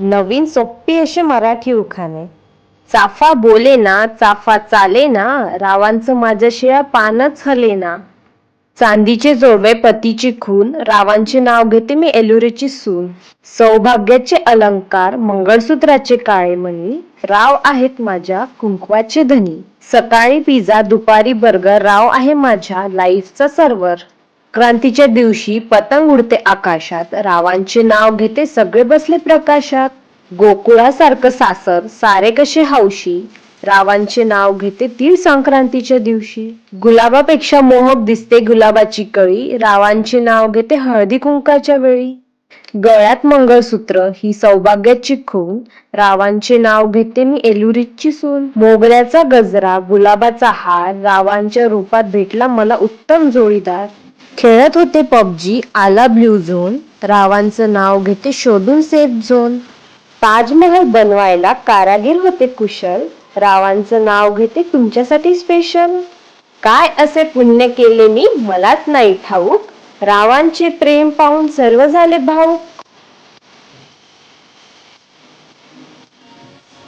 नवीन सोपी असे मराठी उखाणे. चाफा बोले ना चाफा चाले ना रावांचं माझ्याशिवाय पानच हले ना. चांदीचे जोडवे पतीची खून रावांचे नाव घेते मी एलुरेची सून. सौभाग्याचे अलंकार मंगळसूत्राचे काळे मणी राव आहेत माझ्या कुंकवाचे धनी. सकाळी पिझ्झा दुपारी बर्गर राव आहे माझ्या लाईफचा सर्वर. क्रांतीच्या दिवशी पतंग उडते आकाशात. रावांचे नाव घेते सगळे बसले प्रकाशात. गोकुळासारखं सासर सारे कसे हौशी? रावांचे नाव घेते तीळ संक्रांतीच्या दिवशी. गुलाबापेक्षा मोहक दिसते गुलाबाची कळी. रावांचे नाव घेते हळदी कुंकाच्या वेळी. गळ्यात मंगळसूत्र ही सौभाग्याची खून रावांचे नाव घेते मी एलुरीची सून. मोगऱ्याचा गजरा गुलाबाचा हार. रावांच्या रूपात भेटला मला उत्तम जोडीदार. खेळत होते पबजी आला ब्ल्यू झोन. रावांचं नाव घेते शोधून सेफ झोन. ताजमहल बनवायला कारागीर होते कुशल. रावांचं नाव घेते तुमच्यासाठी स्पेशल काय असे पुण्य केले मी मलाच नाही ठाऊक. रावांचे प्रेम पाहून सर्व झाले भाऊक.